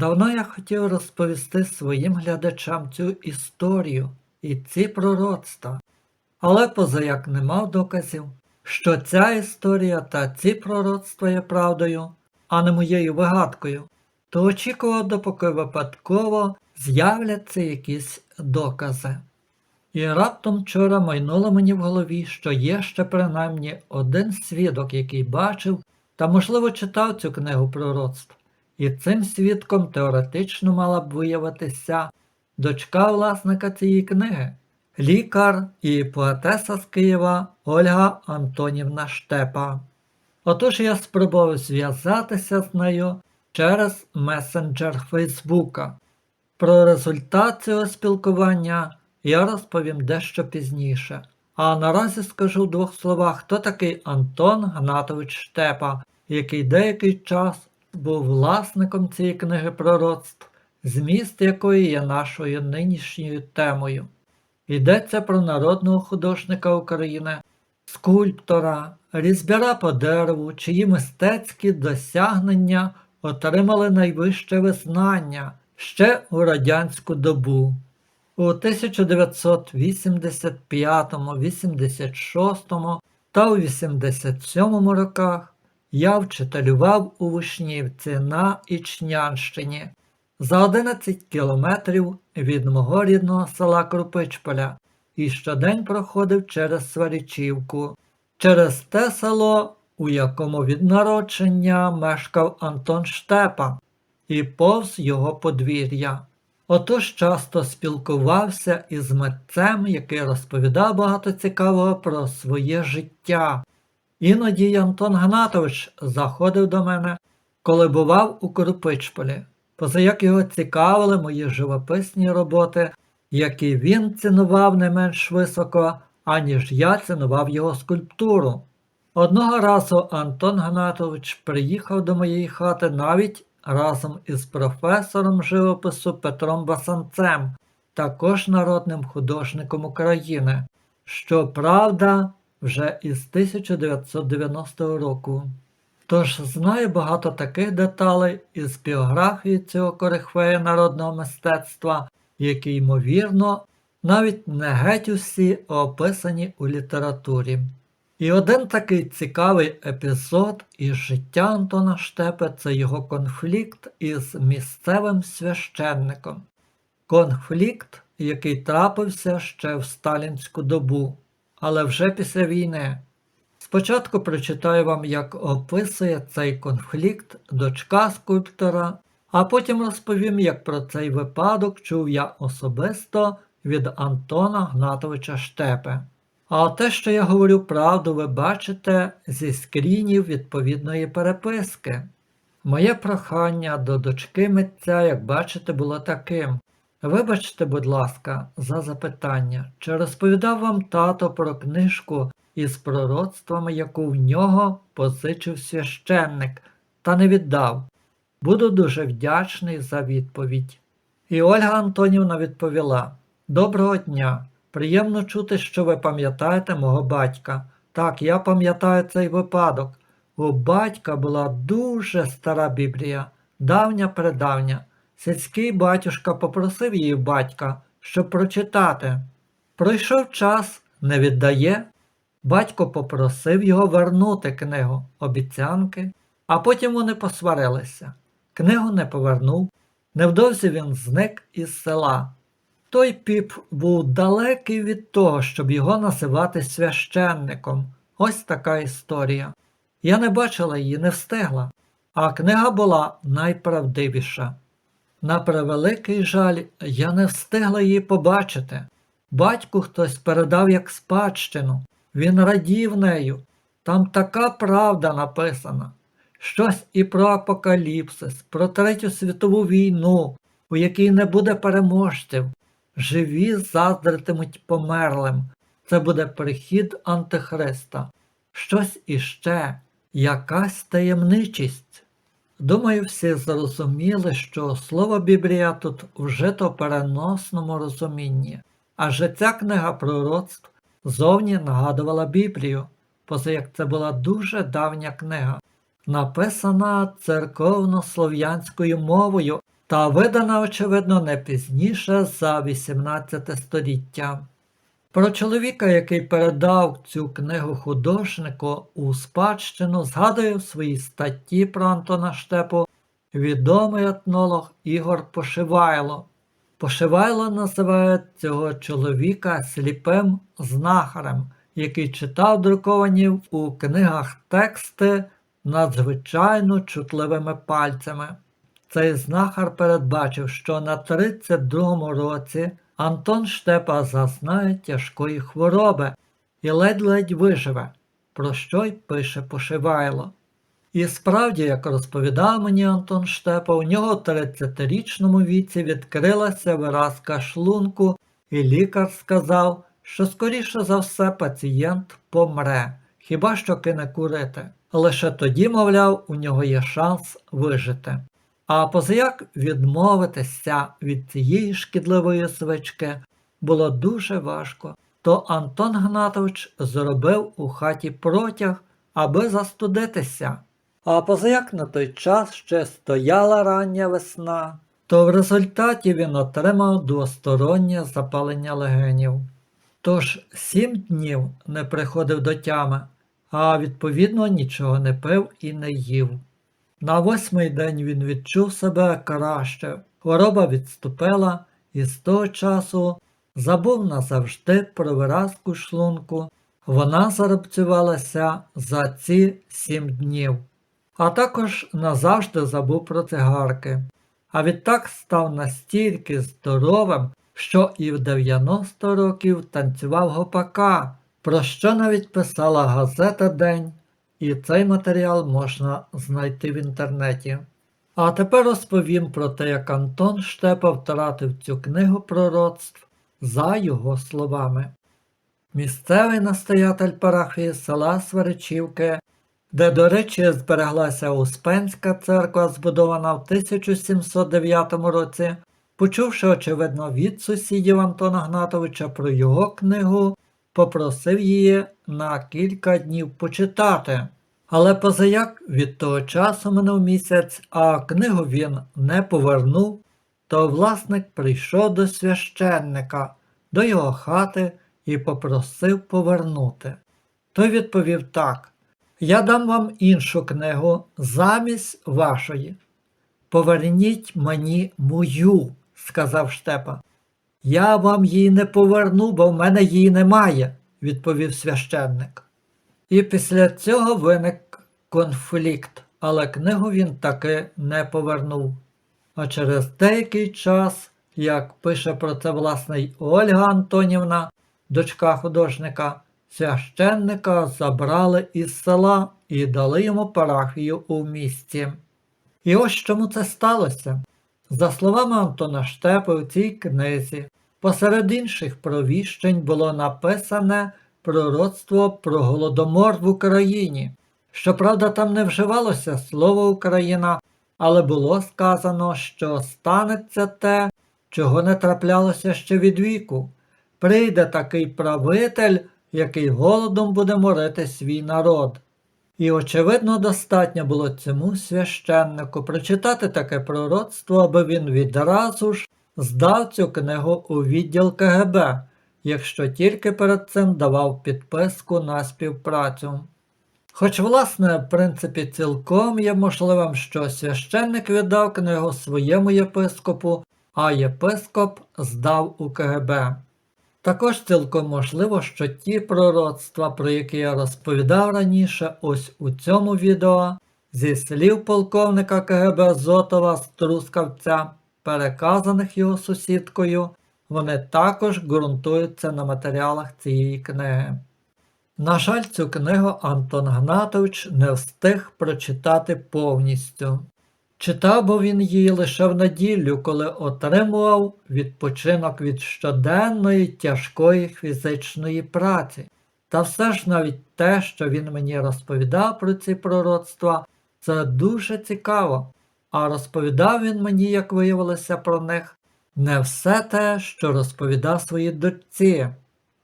Давно я хотів розповісти своїм глядачам цю історію і ці пророцтва, але позаяк не мав доказів, що ця історія та ці пророцтва є правдою, а не моєю вигадкою, то очікував, допоки випадково з'являться якісь докази. І раптом вчора майнуло мені в голові, що є ще принаймні один свідок, який бачив та, можливо, читав цю книгу пророцтв. І цим свідком теоретично мала б виявитися дочка власника цієї книги, лікар і поетеса з Києва Ольга Антонівна Штепа. Отож я спробував зв'язатися з нею через месенджер Фейсбука. Про результат цього спілкування я розповім дещо пізніше. А наразі скажу в двох словах, хто такий Антон Гнатович Штепа, який деякий час був власником цієї книги пророцтв, зміст якої є нашою нинішньою темою. Йдеться про народного художника України, скульптора, різьбяра по дереву, чиї мистецькі досягнення отримали найвище визнання ще у радянську добу. У 1985, 86 та у 87 роках я вчителював у Вишнівці на Ічнянщині за 11 кілометрів від мого рідного села Крупичполя і щодень проходив через Сварічівку, через те село, у якому від народження мешкав Антон Штепа, і повз його подвір'я. Отож часто спілкувався із митцем, який розповідав багато цікавого про своє життя. Іноді Антон Гнатович заходив до мене, коли бував у Крупичполі, позаяк його цікавили мої живописні роботи, які він цінував не менш високо, аніж я цінував його скульптуру. Одного разу Антон Гнатович приїхав до моєї хати навіть разом із професором живопису Петром Басанцем, також народним художником України. Щоправда, вже із 1990 року. Тож знаю багато таких деталей із біографії цього корифея народного мистецтва, які, ймовірно, навіть не геть усі описані у літературі. І один такий цікавий епізод із життя Антона Штепе це його конфлікт із місцевим священником. Конфлікт, який трапився ще в сталінську добу, але вже після війни. Спочатку прочитаю вам, як описує цей конфлікт дочка скульптора, а потім розповім, як про цей випадок чув я особисто від Антона Гнатовича Штепе. А те, що я говорю правду, ви бачите зі скрінів відповідної переписки. Моє прохання до дочки митця, як бачите, було таким. Вибачте, будь ласка, за запитання, чи розповідав вам тато про книжку із пророцтвами, яку в нього позичив священник, та не віддав. Буду дуже вдячний за відповідь. І Ольга Антонівна відповіла: Доброго дня! Приємно чути, що ви пам'ятаєте мого батька. Так, я пам'ятаю цей випадок. У батька була дуже стара Біблія, давня предавня. Сільський батюшка попросив її батька, щоб прочитати. Пройшов час, не віддає. Батько попросив його вернути книгу обіцянки, а потім вони посварилися. Книгу не повернув. Невдовзі він зник із села. Той піп був далекий від того, щоб його називати священником. Ось така історія. Я не бачила її, не встигла, а книга була найправдивіша. На превеликий жаль, я не встигла її побачити. Батьку хтось передав як спадщину, він радів нею. Там така правда написана. Щось і про апокаліпсис, про Третю світову війну, у якій не буде переможців. Живі заздритимуть померлим. Це буде прихід Антихриста. Щось іще, якась таємничість. Думаю, всі зрозуміли, що слово Біблія тут вжито в переносному розумінні, адже ця книга пророцтв зовні нагадувала Біблію, поза як це була дуже давня книга, написана церковно-слов'янською мовою та видана, очевидно, не пізніше за 18 століття. Про чоловіка, який передав цю книгу художнику у спадщину, згадує в своїй статті про Антона Штепу відомий етнолог Ігор Пошивайло. Пошивайло називає цього чоловіка сліпим знахарем, який читав друковані у книгах тексти надзвичайно чутливими пальцями. Цей знахар передбачив, що на 32-му році Антон Штепа зазнає тяжкої хвороби і ледь-ледь виживе, про що й пише Пошивайло. І справді, як розповідав мені Антон Штепа, у нього в 30-річному віці відкрилася виразка шлунку, і лікар сказав, що скоріше за все пацієнт помре, хіба що кине курити. Лише тоді, мовляв, у нього є шанс вижити. А позаяк відмовитися від цієї шкідливої звички було дуже важко, то Антон Гнатович зробив у хаті протяг, аби застудитися. А позаяк на той час ще стояла рання весна, то в результаті він отримав двостороннє запалення легенів. Тож сім днів не приходив до тями, а відповідно нічого не пив і не їв. На восьмий день він відчув себе краще, хвороба відступила і з того часу забув назавжди про виразку шлунку. Вона зарубцювалася за ці сім днів, а також назавжди забув про цигарки. А відтак став настільки здоровим, що і в 90 років танцював гопака, про що навіть писала газета День і цей матеріал можна знайти в інтернеті. А тепер розповім про те, як Антон Штепа втратив цю книгу пророцтв за його словами. Місцевий настоятель парафії села Сваричівки, де, до речі, збереглася Успенська церква, збудована в 1709 році, почувши, очевидно, від сусідів Антона Гнатовича про його книгу, попросив її на кілька днів почитати. Але позаяк від того часу минув місяць, а книгу він не повернув, то власник прийшов до священника, до його хати і попросив повернути. Той відповів так: Я дам вам іншу книгу замість вашої. Поверніть мені мою, сказав Штепа. Я вам її не поверну, бо в мене її немає, відповів священник. І після цього виник конфлікт, але книгу він таки не повернув. А через деякий час, як пише про це власне Ольга Антонівна, дочка художника, священника забрали із села і дали йому парафію у місті. І ось чому це сталося. За словами Антона Штепи, у цій книзі, посеред інших провіщень було написане пророцтво про голодомор в Україні. Щоправда, там не вживалося слово Україна, але було сказано, що станеться те, чого не траплялося ще від віку. Прийде такий правитель, який голодом буде морити свій народ. І, очевидно, достатньо було цьому священнику прочитати таке пророцтво, аби він відразу ж здав цю книгу у відділ КГБ, якщо тільки перед цим давав підписку на співпрацю. Хоч, власне, в принципі, цілком є можливим, що священник віддав книгу своєму єпископу, а єпископ здав у КГБ. Також цілком можливо, що ті пророцтва, про які я розповідав раніше, ось у цьому відео, зі слів полковника КГБ Зотова з Трускавця, переказаних його сусідкою, вони також ґрунтуються на матеріалах цієї книги. На жаль, цю книгу Антон Гнатович не встиг прочитати повністю. Читав він її лише в неділю, коли отримував відпочинок від щоденної тяжкої фізичної праці. Та все ж навіть те, що він мені розповідав про ці пророцтва, це дуже цікаво. А розповідав він мені, як виявилося про них, не все те, що розповідав своїй дочці.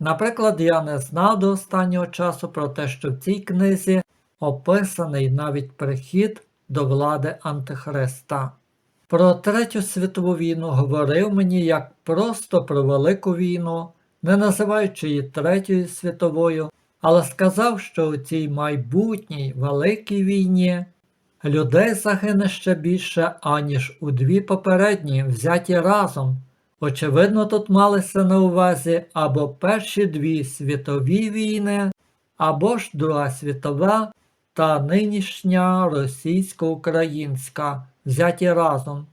Наприклад, я не знав до останнього часу про те, що в цій книзі описаний навіть прихід до влади Антихриста. про Третю світову війну говорив мені як просто про Велику війну, не називаючи її Третьою світовою, але сказав, що у цій майбутній великій війні людей загине ще більше, аніж у дві попередні, взяті разом. Очевидно, тут малися на увазі або перші дві світові війни, або ж Друга світова та нинішня російсько-українська, взяті разом.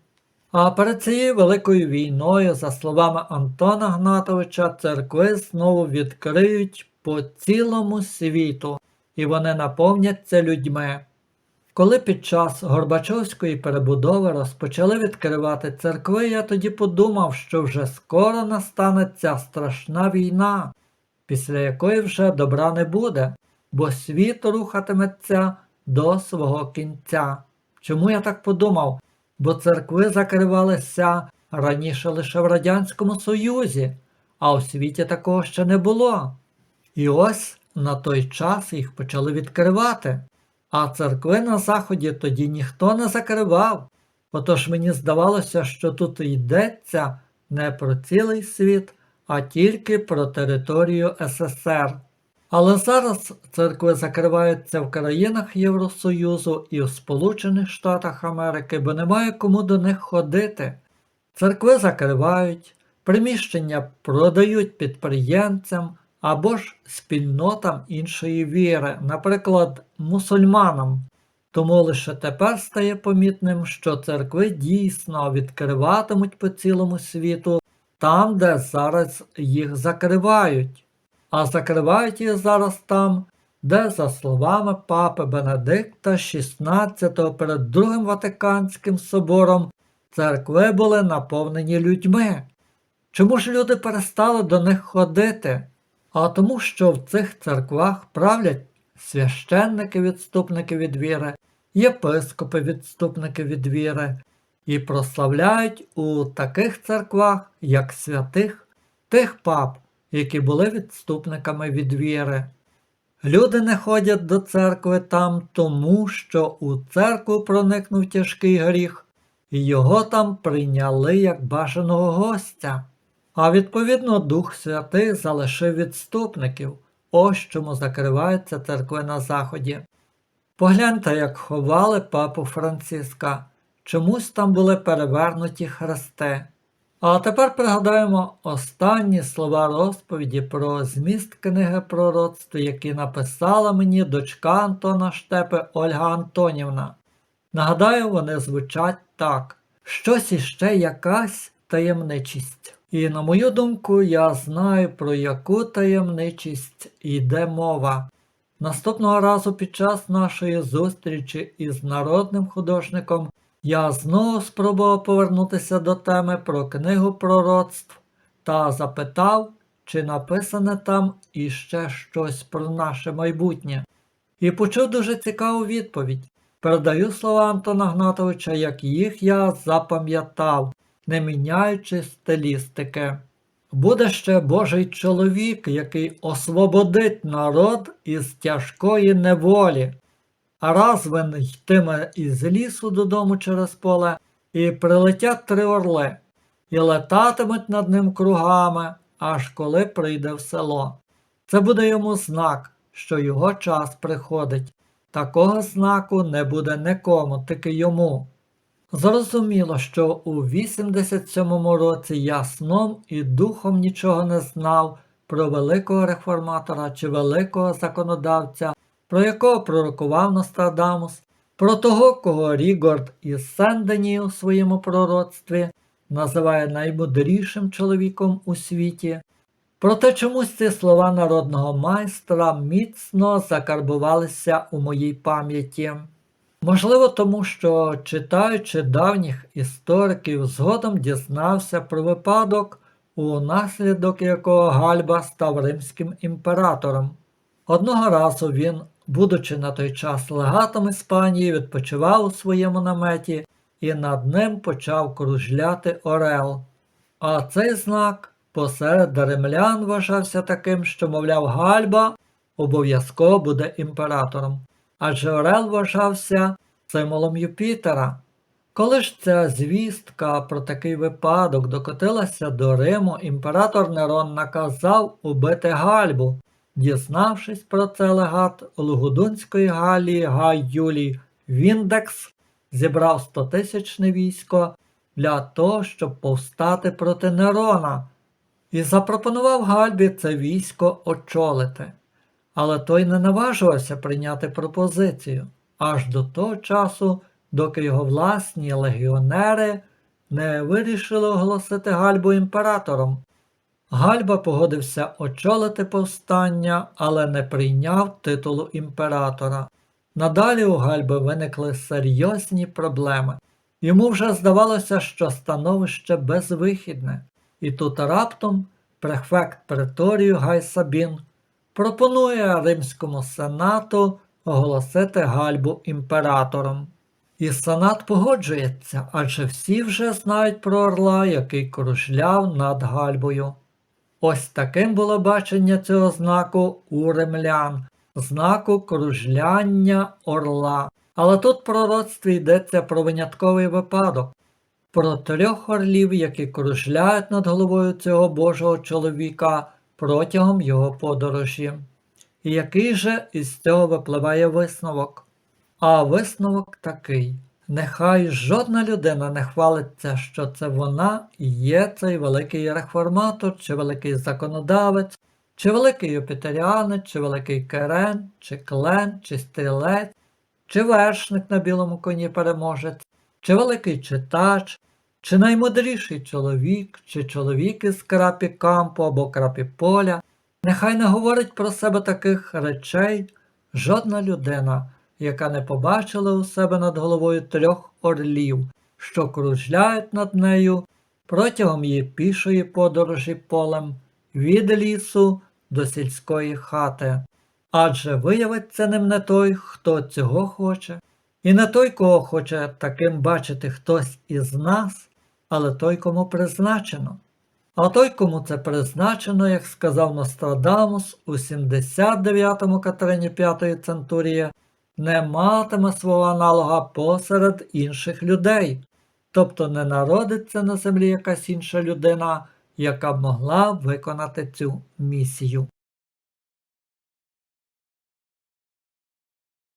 А перед цією великою війною, за словами Антона Гнатовича, церкви знову відкриють по цілому світу, і вони наповняться людьми. Коли під час Горбачовської перебудови розпочали відкривати церкви, я тоді подумав, що вже скоро настане ця страшна війна, після якої вже добра не буде, бо світ рухатиметься до свого кінця. Чому я так подумав? Бо церкви закривалися раніше лише в Радянському Союзі, а у світі такого ще не було. І ось на той час їх почали відкривати. А церкви на Заході тоді ніхто не закривав. Отож мені здавалося, що тут йдеться не про цілий світ, а тільки про територію СССР. Але зараз церкви закриваються в країнах Євросоюзу і в Сполучених Штатах Америки, бо немає кому до них ходити. Церкви закривають, приміщення продають підприємцям або ж спільнотам іншої віри, наприклад, мусульманам. Тому лише тепер стає помітним, що церкви дійсно відкриватимуть по цілому світу там, де зараз їх закривають. А закривають їх зараз там, де, за словами папи Бенедикта XVI перед Другим Ватиканським собором, церкви були наповнені людьми. Чому ж люди перестали до них ходити? а тому, що в цих церквах правлять священники відступники від віри, єпископи відступники від віри, і прославляють у таких церквах, як святих, тих пап, які були відступниками від віри. Люди не ходять до церкви там тому, що у церкву проникнув тяжкий гріх, і його там прийняли як бажаного гостя. А відповідно Дух Святий залишив відступників, ось чому закриваються церкви на Заході. Погляньте, як ховали папу Франциска, чомусь там були перевернуті хрести. А тепер пригадаємо останні слова розповіді про зміст книги пророцтв, які написала мені дочка Антона Штепи Ольга Антонівна. Нагадаю, вони звучать так: щось іще якась таємничість. І на мою думку, я знаю, про яку таємничість йде мова. Наступного разу під час нашої зустрічі із народним художником я знову спробував повернутися до теми про книгу пророцтв та запитав, чи написане там іще щось про наше майбутнє. І почув дуже цікаву відповідь. Передаю слова Антона Гнатовича, як їх я запам'ятав не міняючи стилістики. Буде ще Божий чоловік, який освободить народ із тяжкої неволі. Раз він йтиме із лісу додому через поле, і прилетять три орли, і летатимуть над ним кругами, аж коли прийде в село. Це буде йому знак, що його час приходить. Такого знаку не буде нікому, тільки йому. Зрозуміло, що у 87-му році я сном і духом нічого не знав про великого реформатора чи великого законодавця, про якого пророкував Нострадамус, про того, кого Рігорд із Сендені у своєму пророцтві називає наймудрішим чоловіком у світі. Проте чомусь ці слова народного майстра міцно закарбувалися у моїй пам'яті. Можливо, тому що, читаючи давніх істориків, згодом дізнався про випадок, унаслідок якого Гальба став римським імператором. Одного разу він, будучи на той час легатом Іспанії, відпочивав у своєму наметі і над ним почав кружляти Орел. А цей знак посеред римлян вважався таким, що, мовляв, Гальба обов'язково буде імператором адже Орел вважався символом Юпітера. Коли ж ця звістка про такий випадок докотилася до Риму, імператор Нерон наказав убити Гальбу. Дізнавшись про це легат Лугудунської Галії Гай Юлій Віндекс зібрав стотисячне військо для того, щоб повстати проти Нерона, і запропонував Гальбі це військо очолити. Але той не наважувався прийняти пропозицію аж до того часу, доки його власні легіонери не вирішили оголосити Гальбу імператором. Гальба погодився очолити повстання, але не прийняв титулу імператора. Надалі у Гальби виникли серйозні проблеми. Йому вже здавалося, що становище безвихідне, і тут раптом префект преторію Гай Сабін пропонує Римському сенату оголосити Гальбу імператором. І сенат погоджується, адже всі вже знають про орла, який кружляв над Гальбою. Ось таким було бачення цього знаку у римлян, знаку кружляння орла. Але тут пророцтві йдеться про винятковий випадок, про трьох орлів, які кружляють над головою цього Божого чоловіка протягом його подорожі. І який же із цього випливає висновок? А висновок такий. Нехай жодна людина не хвалиться, що це вона і є цей великий реформатор, чи великий законодавець, чи великий юпітеріанець, чи великий керен, чи клен, чи стрілець, чи вершник на білому коні переможець, чи великий читач, чи наймудріший чоловік, чи чоловік із крапі кампу або крапі поля. Нехай не говорить про себе таких речей жодна людина, яка не побачила у себе над головою трьох орлів, що кружляють над нею протягом її пішої подорожі полем від лісу до сільської хати. Адже виявиться ним не той, хто цього хоче, і не той, кого хоче таким бачити хтось із нас, але той, кому призначено. А той, кому це призначено, як сказав Нострадамус у 79-му Катерині 5 центурії, не матиме свого аналога посеред інших людей, тобто не народиться на землі якась інша людина, яка б могла виконати цю місію.